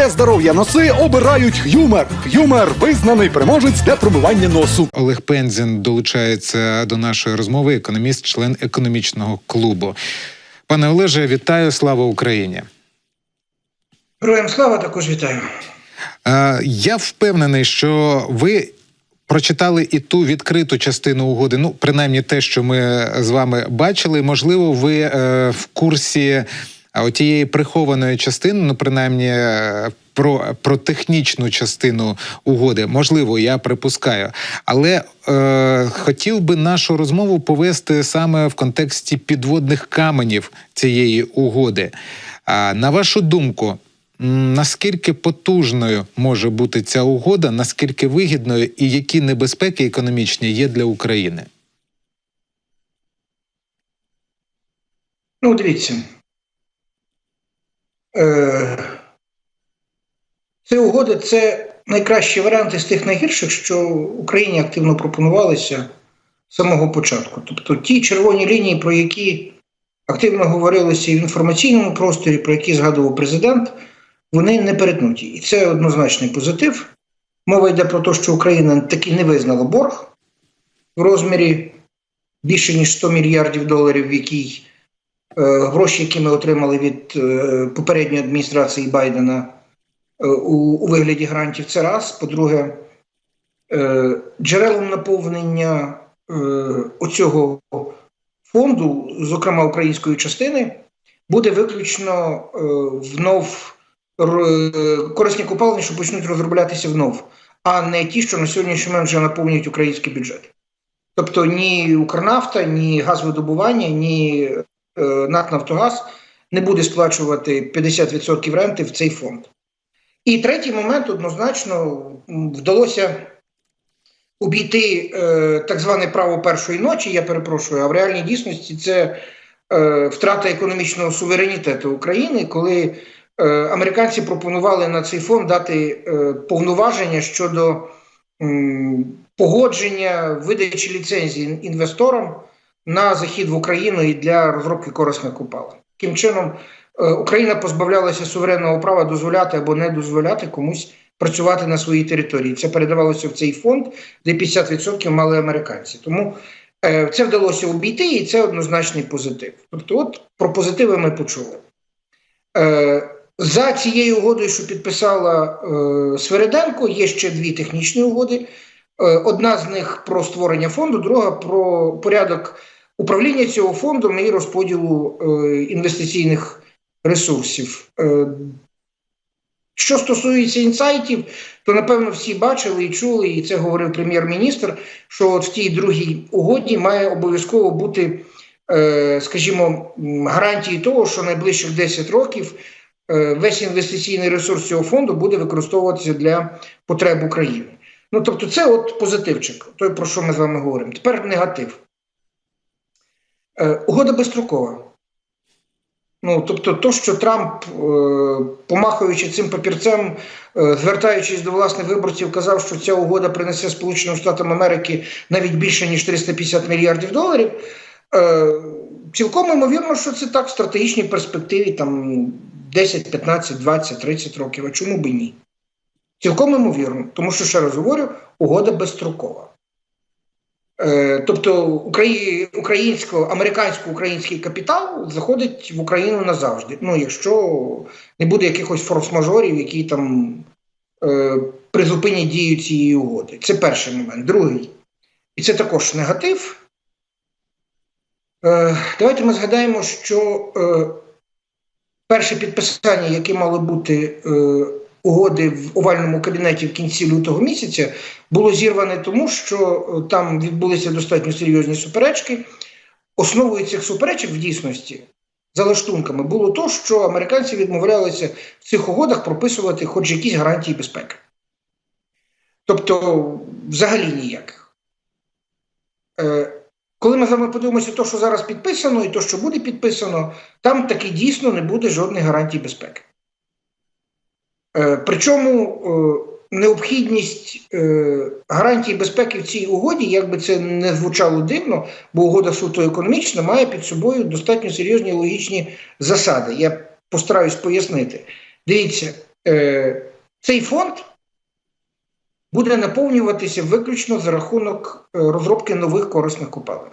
Для здоров'я носи обирають Х'юмер. Х'юмер визнаний переможець для промивання носу. Олег Пензін долучається до нашої розмови. Економіст, член економічного клубу. Пане Олеже, вітаю! Слава Україні! Героям слава також вітаю. Е, Я впевнений, що ви прочитали і ту відкриту частину угоди. Ну, принаймні, те, що ми з вами бачили. Можливо, ви е, в курсі е, тієї прихованої частини, ну принаймні. е, Про, про технічну частину угоди, можливо, я припускаю, але е, хотів би нашу розмову повести саме в контексті підводних каменів цієї угоди. А на вашу думку, Наскільки потужною може бути ця угода, наскільки вигідною і які небезпеки економічні є для України? Ну, дивіться. Е, Це угода це найкращі варіанти з тих найгірших, що Україні активно пропонувалися з самого початку. Тобто ті червоні лінії, про які активно говорилося і в інформаційному просторі, про які згадував президент, вони не перетнуті. І це однозначний позитив. Мова йде про те, що Україна таки не визнала борг в розмірі більше ніж 100 мільярдів доларів, в якій е, гроші, які ми отримали від е, попередньої адміністрації Байдена е, у, вигляді грантів, це раз. По-друге, е, джерелом наповнення е, оцього фонду, зокрема української частини, буде виключно е, внов корисні копалини, що почнуть розроблятися внов, а не ті, що на сьогоднішній момент вже наповнюють український бюджет. Тобто ні Укрнафта, ні газовидобування, ні е, НАК Нафтогаз не буде сплачувати 50% ренти в цей фонд. І третій момент однозначно вдалося обійти е, так зване право першої ночі, я перепрошую, а в реальній дійсності це е, втрата економічного суверенітету України, коли е, американці пропонували на цей фонд дати е, повноваження щодо м, погодження видачі ліцензій інвесторам на захід в Україну і для розробки корисних копалин. Таким чином, е, Україна позбавлялася суверенного права дозволяти або не дозволяти комусь працювати на своїй території. Це передавалося в цей фонд, де 50% мали американці. Тому е, це вдалося обійти, і це однозначний позитив. Тобто, от про позитиви ми почули. Е, за цією угодою, що підписала Свериденко, є ще дві технічні угоди. Е, Одна з них про створення фонду, друга про порядок управління цього фондом і розподілу е, інвестиційних ресурсів. Е, Що стосується інсайтів, то напевно всі бачили і чули, і це говорив прем'єр-міністр, що от в тій другій угоді має обов'язково бути, скажімо, гарантії того, що найближчих 10 років весь інвестиційний ресурс цього фонду буде використовуватися для потреб України. Ну, тобто, це от позитивчик, той, про що ми з вами говоримо. Тепер негатив. Е, угода безстрокова. Ну, тобто, то, що Трамп, е, помахуючи цим папірцем, е, звертаючись до власних виборців, казав, що ця угода принесе Сполученим Штатам Америки навіть більше ніж 350 мільярдів доларів. Е, цілком ймовірно, що це так в стратегічній перспективі там 10, 15, 20, 30 років. А чому би ні? Цілком ймовірно, тому що ще раз говорю, угода безстрокова. Е, тобто українсько-американсько-український капітал заходить в Україну назавжди. Ну, якщо не буде якихось форс-мажорів, які там е, призупинять дію цієї угоди. Це перший момент. Другий. І це також негатив. Е, давайте ми згадаємо, що е, перше підписання, яке мало бути е, угоди в овальному кабінеті в кінці лютого місяця, було зірване тому, що е, там відбулися достатньо серйозні суперечки. Основою цих суперечок в дійсності за лаштунками було то, що американці відмовлялися в цих угодах прописувати хоч якісь гарантії безпеки. Тобто, взагалі ніяких. Е, коли ми з вами подивимося, то, що зараз підписано, і то, що буде підписано, там таки дійсно не буде жодних гарантій безпеки. Е, Причому е, необхідність е, гарантій безпеки в цій угоді, як би це не звучало дивно, бо угода суто економічна, має під собою достатньо серйозні логічні засади. Я постараюсь пояснити. Дивіться, цей фонд буде наповнюватися виключно за рахунок розробки нових корисних копалин.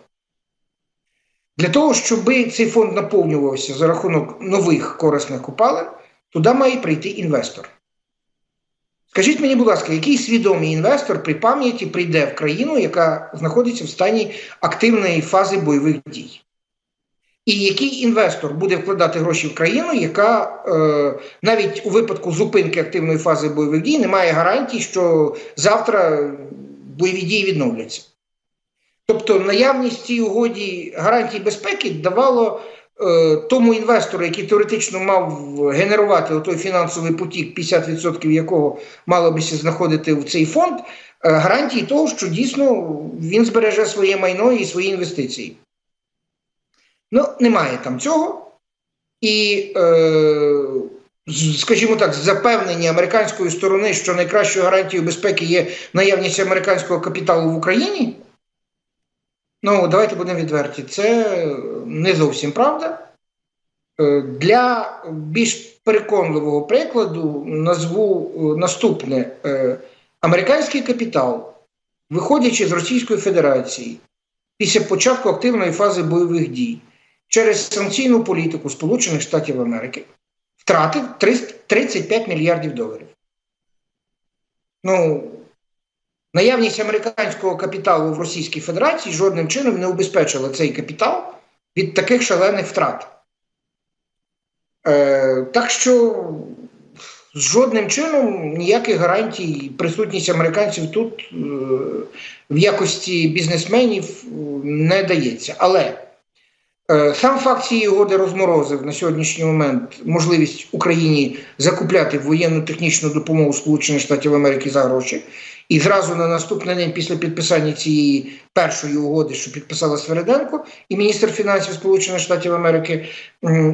Для того, щоб цей фонд наповнювався за рахунок нових корисних копалин, туди має прийти інвестор. Скажіть мені, будь ласка, який свідомий інвестор при пам'яті прийде в країну, яка знаходиться в стані активної фази бойових дій? І який інвестор буде вкладати гроші в країну, яка е, навіть у випадку зупинки активної фази бойових дій не має гарантій, що завтра бойові дії відновляться? Тобто наявність цій угоді гарантій безпеки давало тому інвестору, який теоретично мав генерувати той фінансовий потік, 50% якого мало би знаходити в цей фонд, е, гарантії того, що дійсно він збереже своє майно і свої інвестиції. Ну, немає там цього. І, е, скажімо так, запевнення американської сторони, що найкращою гарантією безпеки є наявність американського капіталу в Україні. Ну, давайте будемо відверті. Це не зовсім правда. Е, Для більш переконливого прикладу назву е, наступне: Е, американський капітал, виходячи з Російської Федерації після початку активної фази бойових дій через санкційну політику Сполучених Штатів Америки, втратив 300 35 мільярдів доларів. Ну, Наявність американського капіталу в Російській Федерації жодним чином не убезпечила цей капітал від таких шалених втрат. Е, так що жодним чином ніяких гарантій присутність американців тут е, в якості бізнесменів не дається. Але сам факт цієї угоди розморозив на сьогоднішній момент можливість Україні закупляти воєнну технічну допомогу Сполучених Штатів Америки за гроші. І зразу на наступний день після підписання цієї першої угоди, що підписала Свериденко і міністр фінансів Сполучених Штатів Америки,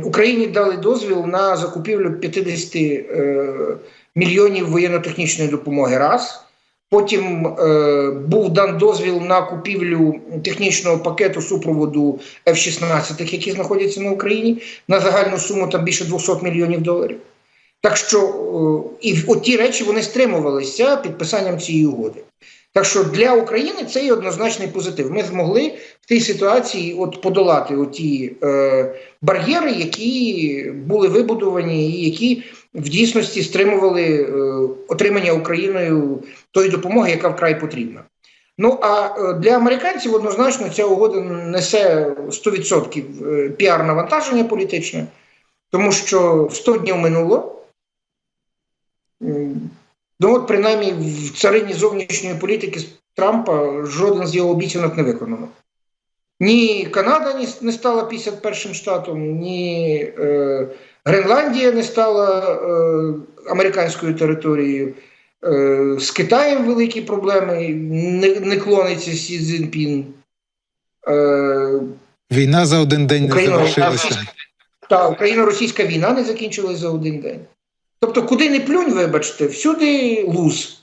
Україні дали дозвіл на закупівлю 50 е, мільйонів воєнно-технічної допомоги. Раз. Потім е, був дан дозвіл на купівлю технічного пакету супроводу F-16, які знаходяться на Україні, на загальну суму там більше 200 мільйонів доларів. Так що е, і в- от речі вони стримувалися підписанням цієї угоди. Так що для України це є однозначний позитив. Ми змогли в тій ситуації от подолати оті е, бар'єри, які були вибудовані, і які в дійсності стримували е, отримання Україною тої допомоги, яка вкрай потрібна. Ну а е, для американців однозначно ця угода несе 100% е, піар навантаження політичне, тому що 100 днів минуло. Ну, от принаймні в царині зовнішньої політики Трампа жоден з його обіцянок не виконано. Ні Канада не стала 51 штатом, ні е, Гренландія не стала е, американською територією. Е, з Китаєм великі проблеми, не, не клониться Сі Цзіньпін. Е, Війна за один день не Україна- завершилася. та Україно-російська війна не закінчилась за один день. Тобто, куди не плюнь, вибачте, всюди луз.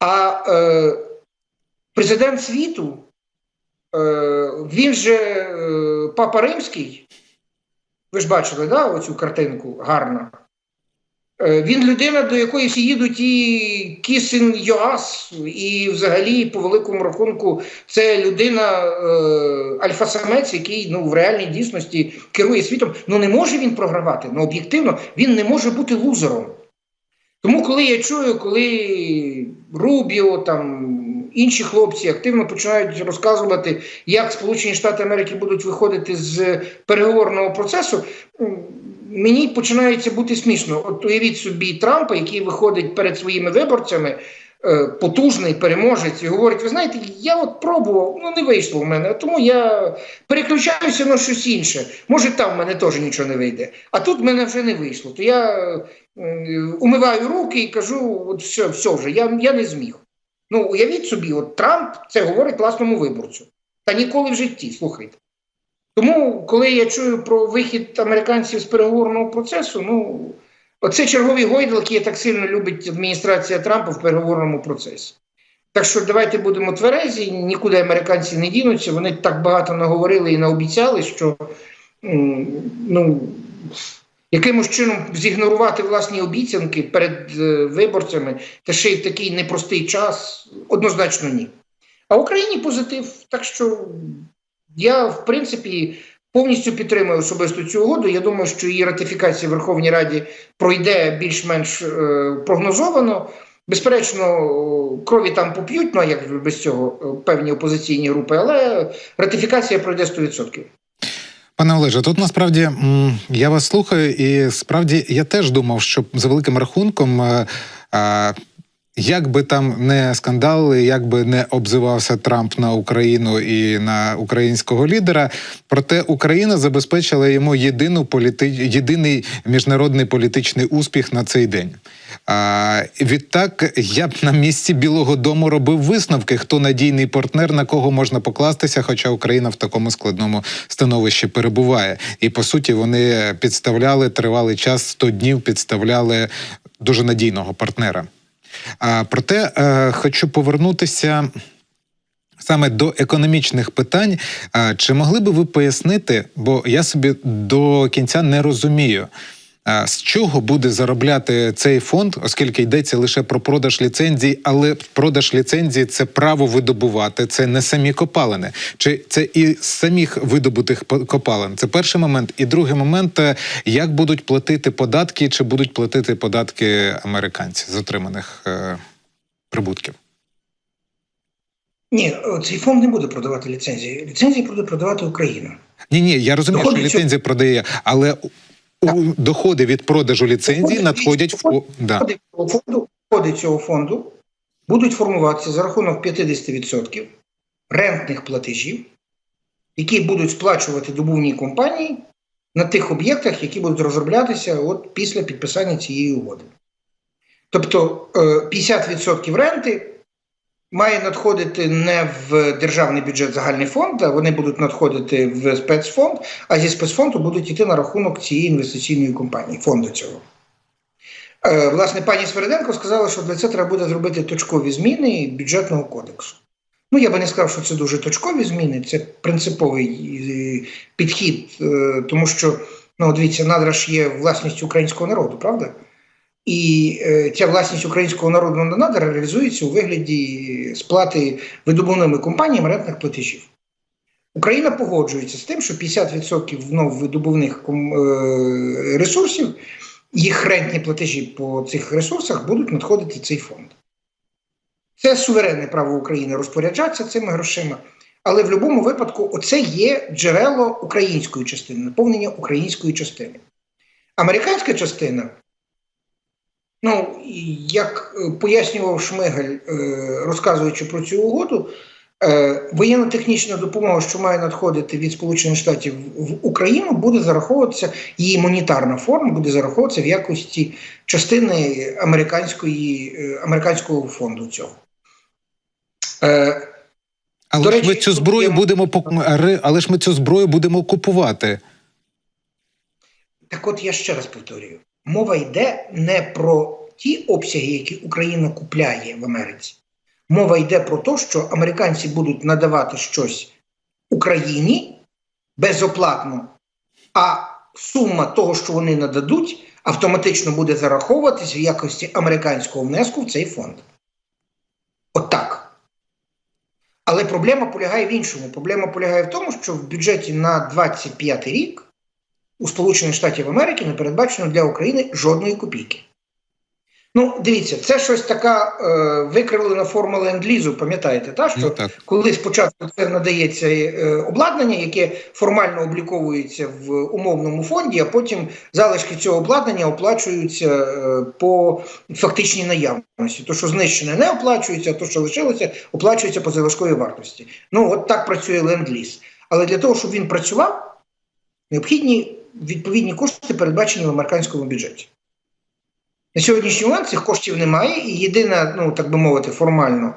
А е, президент світу, е, він же е, Папа Римський, ви ж бачили, да, оцю картинку гарно. Е, Він людина, до якої всі їдуть і Кісін Йоас, і взагалі, по великому рахунку, це людина е, альфа-самець, який ну, в реальній дійсності керує світом. Ну не може він програвати. Ну об'єктивно, він не може бути лузером. Тому, коли я чую, коли Рубіо, там інші хлопці активно починають розказувати, як Сполучені Штати Америки будуть виходити з переговорного процесу, мені починається бути смішно. От уявіть собі Трампа, який виходить перед своїми виборцями, е, потужний переможець, і говорить: ви знаєте, я от пробував, ну не вийшло в мене, тому я переключаюся на щось інше. Може, там в мене теж нічого не вийде. А тут в мене вже не вийшло. То я е, умиваю руки і кажу: от все, все вже, я, я не зміг. Ну, уявіть собі, от Трамп це говорить власному виборцю. Та ніколи в житті, слухайте. Тому, коли я чую про вихід американців з переговорного процесу, ну оце чергові гойдалки, які так сильно любить адміністрація Трампа в переговорному процесі. Так що давайте будемо тверезі, нікуди американці не дінуться. Вони так багато наговорили і наобіцяли, що ну, якимось чином зігнорувати власні обіцянки перед е, виборцями, та ще й в такий непростий час, однозначно ні. А Україні позитив. Так що я, в принципі, повністю підтримую особисто цю угоду. Я думаю, що її ратифікація в Верховній Раді пройде більш-менш е, прогнозовано. Безперечно, крові там поп'ють, ну а як без цього е, певні опозиційні групи, але ратифікація пройде 100%. Пане Олеже, тут насправді я вас слухаю, і справді я теж думав, що за великим рахунком, е, е, як би там не скандали, як би не обзивався Трамп на Україну і на українського лідера, проте Україна забезпечила йому єдину політи... єдиний міжнародний політичний успіх на цей день. А, відтак я б на місці Білого Дому робив висновки, хто надійний партнер, на кого можна покластися, хоча Україна в такому складному становищі перебуває. І по суті вони підставляли тривалий час 100 днів, підставляли дуже надійного партнера. Проте е, хочу повернутися. Саме до економічних питань, чи могли би ви пояснити, бо я собі до кінця не розумію, з чого буде заробляти цей фонд, оскільки йдеться лише про продаж ліцензій, але продаж ліцензій це право видобувати, це не самі копалини, чи це і з самих видобутих копалин. Це перший момент. І другий момент, е, як будуть платити податки, чи будуть платити податки американці з отриманих е, прибутків. Ні, цей фонд не буде продавати ліцензії. Ліцензії буде продавати Україна. Ні, ні, я розумію, Доходи що цього- ліцензія продає, але доходи від продажу ліцензії надходять в да. Фонду, доходи цього фонду будуть формуватися за рахунок 50% рентних платежів, які будуть сплачувати добувні компанії на тих об'єктах, які будуть розроблятися от після підписання цієї угоди. Тобто е, 50% ренти має надходити не в державний бюджет загальний фонд, а вони будуть надходити в спецфонд, а зі спецфонду будуть йти на рахунок цієї інвестиційної компанії, фонду цього. Е, Власне, пані Свериденко сказала, що для цього треба буде зробити точкові зміни бюджетного кодексу. Ну, я би не сказав, що це дуже точкові зміни, це принциповий е, підхід, е, тому що, ну, дивіться, надра ж є власністю українського народу, правда? І е, ця власність українського народу на надра реалізується у вигляді сплати видобувними компаніями рентних платежів. Україна погоджується з тим, що 50% вновь видобувних е, ресурсів, їх рентні платежі по цих ресурсах будуть надходити в цей фонд. Це суверенне право України розпоряджатися цими грошима. Але в будь-якому випадку оце є джерело української частини, наповнення української частини. Американська частина, ну, як е, пояснював Шмигаль, е, розказуючи про цю угоду, е, воєнно-технічна допомога, що має надходити від Сполучених Штатів в Україну, буде зараховуватися, її монетарна форма буде зараховуватися в якості частини американської, американського фонду цього. Але До ж ми цю зброю будемо але ж ми цю зброю будемо купувати. Так от я ще раз повторюю: мова йде не про ті обсяги, які Україна купляє в Америці. Мова йде про те, що американці будуть надавати щось Україні безоплатно, а сума того, що вони нададуть, автоматично буде зараховуватись в якості американського внеску в цей фонд. От так. Але проблема полягає в іншому. Проблема полягає в тому, що в бюджеті на 25 рік у Сполучених Штатів Америки не передбачено для України жодної копійки. Ну, дивіться, це щось така е, викривлена форма ленд-лізу, пам'ятаєте, та, що Ну, так. коли спочатку це надається е, обладнання, яке формально обліковується в умовному фонді, а потім залишки цього обладнання оплачуються е, по фактичній наявності. То, що знищене, не оплачується, а то, що лишилося, оплачується по залишковій вартості. Ну, от так працює ленд-ліз. Але для того, щоб він працював, необхідні відповідні кошти передбачені в американському бюджеті. На сьогоднішній момент цих коштів немає, і єдина, ну так би мовити, формально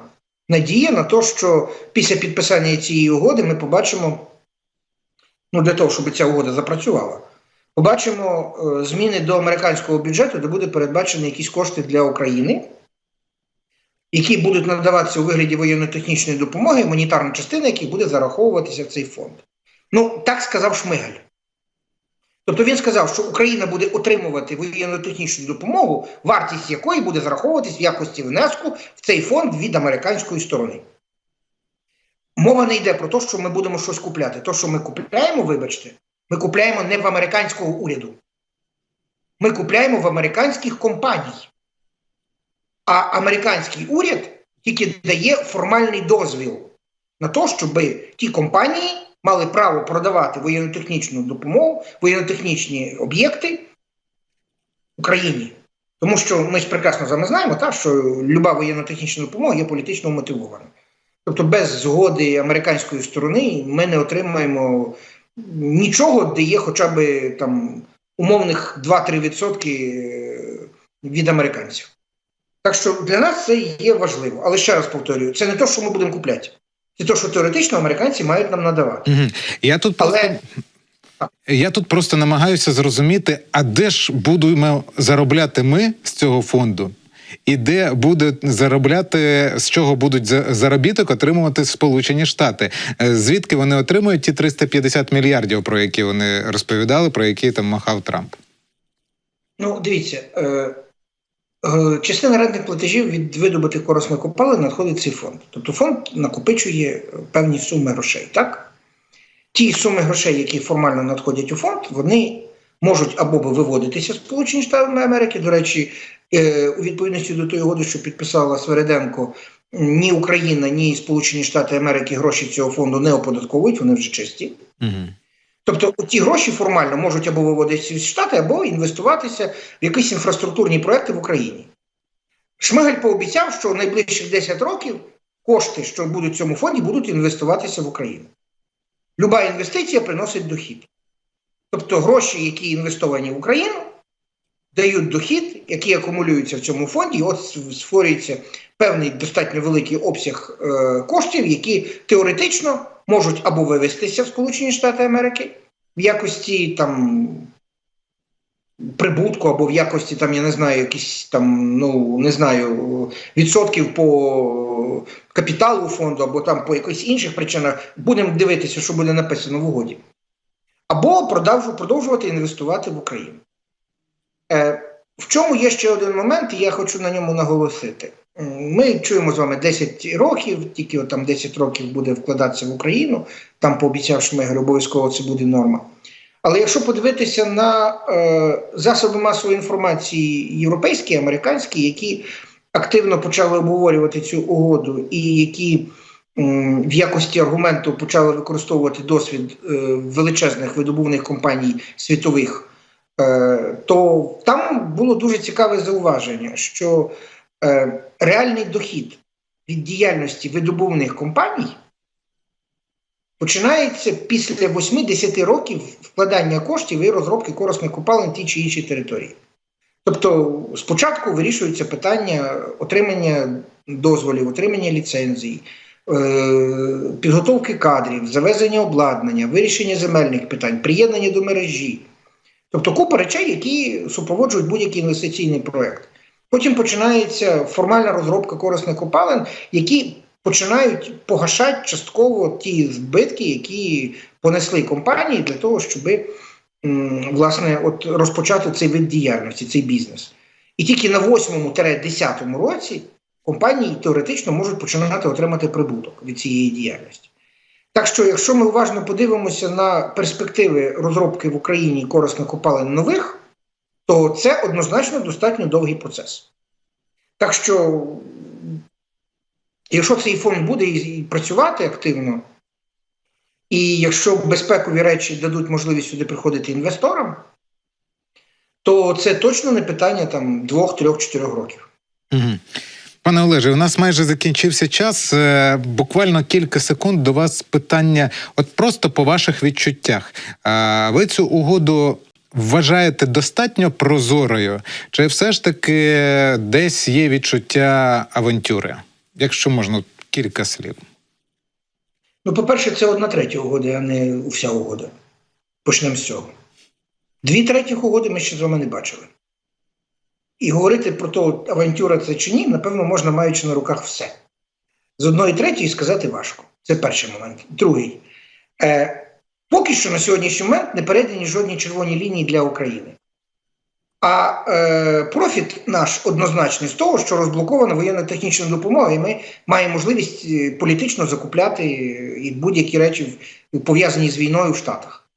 надія на те, що після підписання цієї угоди ми побачимо, ну для того, щоб ця угода запрацювала, побачимо е, зміни до американського бюджету, де буде передбачені якісь кошти для України, які будуть надаватися у вигляді воєнно-технічної допомоги, монетарна частина, яких буде зараховуватися в цей фонд. Ну, так сказав Шмигаль. Тобто він сказав, що Україна буде отримувати воєнно-технічну допомогу, вартість якої буде зараховуватись в якості внеску в цей фонд від американської сторони. Мова не йде про те, що ми будемо щось купляти. То, що ми купляємо, вибачте, ми купляємо не в американського уряду. Ми купляємо в американських компаній. А американський уряд тільки дає формальний дозвіл на те, щоб ті компанії мали право продавати воєнно-технічну допомогу, воєнно-технічні об'єкти Україні. Тому що ми ж прекрасно з вами знаємо, так, що люба воєнно-технічна допомога є політично мотивована. Тобто без згоди американської сторони ми не отримаємо нічого, де є хоча б там умовних 2-3% від американців. Так що для нас це є важливо. Але ще раз повторюю, це не те, що ми будемо купляти. Це те, що теоретично американці мають нам надавати. Угу. Я тут просто. Але Я тут просто намагаюся зрозуміти, а де ж будемо заробляти ми з цього фонду, і де буде заробляти, з чого будуть заробіток отримувати Сполучені Штати? Е, Звідки вони отримують ті 350 мільярдів, про які вони розповідали, про які там махав Трамп? Ну, дивіться, е, частина рентних платежів від видобутих корисних копалин надходить цей фонд. Тобто фонд накопичує е, певні суми грошей, так? Ті суми грошей, які формально надходять у фонд, вони можуть або виводитися з Сполучені Штати Америки. До речі, е, у відповідності до тої угоди, що підписала Свериденко, ні Україна, ні Сполучені Штати Америки гроші цього фонду не оподатковують, вони вже чисті. Угу. Тобто ті гроші формально можуть або виводитися з Штати, або інвестуватися в якісь інфраструктурні проекти в Україні. Шмигаль пообіцяв, що в найближчих 10 років кошти, що будуть в цьому фонді, будуть інвестуватися в Україну. Люба інвестиція приносить дохід. Тобто гроші, які інвестовані в Україну, дають дохід, який акумулюється в цьому фонді, і от створюється певний достатньо великий обсяг е, коштів, які теоретично можуть або вивестися в Сполучені Штати Америки в якості там прибутку, або в якості там, я не знаю, якісь там, ну не знаю, відсотків по капіталу фонду, або там по якихось інших причинах. Будемо дивитися, що буде написано в угоді. Або продовжу- продовжувати інвестувати в Україну. Е, в чому є ще один момент, і я хочу на ньому наголосити. Ми чуємо з вами 10 років, тільки от там 10 років буде вкладатися в Україну, там пообіцяв Шмигаль, обов'язково це буде норма. Але якщо подивитися на е, засоби масової інформації європейські, американські, які активно почали обговорювати цю угоду, і які м, в якості аргументу почали використовувати досвід е, величезних видобувних компаній світових, е, то там було дуже цікаве зауваження, що е, реальний дохід від діяльності видобувних компаній починається після 8-10 років вкладання коштів і розробки корисних копалин в тій чи іншій території. Тобто спочатку вирішується питання отримання дозволів, отримання ліцензій, е, підготовки кадрів, завезення обладнання, вирішення земельних питань, приєднання до мережі. Тобто купа речей, які супроводжують будь-який інвестиційний проект. Потім починається формальна розробка корисних копалин, які починають погашати частково ті збитки, які понесли компанії для того, щоб власне от розпочати цей вид діяльності, цей бізнес. І тільки на 8-10 році компанії теоретично можуть починати отримати прибуток від цієї діяльності. Так що, якщо ми уважно подивимося на перспективи розробки в Україні корисних копалин нових, то це однозначно достатньо довгий процес. Так що, якщо цей фонд буде і працювати активно, і якщо безпекові речі дадуть можливість сюди приходити інвесторам, то це точно не питання там двох, трьох, чотирьох років. Угу. Пане Олеже, у нас майже закінчився час. Е, Буквально кілька секунд до вас питання, от просто по ваших відчуттях. Е, Ви цю угоду вважаєте достатньо прозорою, чи все ж таки десь є відчуття авантюри? Якщо можна, кілька слів. Ну, по-перше, це одна третя угоди, а не вся угода. Почнемо з цього. Дві третіх угоди ми ще з вами не бачили. І говорити про то, авантюра це чи ні, напевно, можна маючи на руках все. З одної третьої сказати важко. Це перший момент. Другий. Е, Поки що на сьогоднішній момент не передані жодні червоні лінії для України. А е, профіт наш однозначний з того, що розблокована воєнно-технічна допомога, і ми маємо можливість е, політично закупляти е, і будь-які речі пов'язані з війною в Штатах.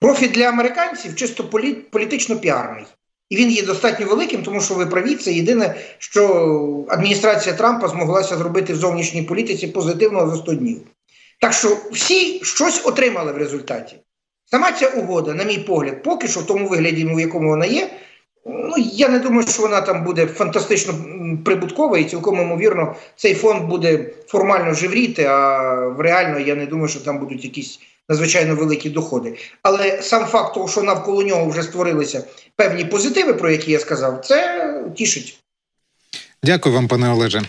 Профіт для американців чисто полі, політично піарний. І він є достатньо великим, тому що ви праві, це єдине, що адміністрація Трампа змоглася зробити в зовнішній політиці позитивного за 100 днів. Так що всі щось отримали в результаті. Сама ця угода, на мій погляд, поки що в тому вигляді, в якому вона є, ну я не думаю, що вона там буде фантастично прибуткова, і цілком ймовірно, цей фонд буде формально живріти, а реально я не думаю, що там будуть якісь надзвичайно великі доходи. Але сам факт того, що навколо нього вже створилися певні позитиви, про які я сказав, це тішить. Дякую вам, пане Олеже.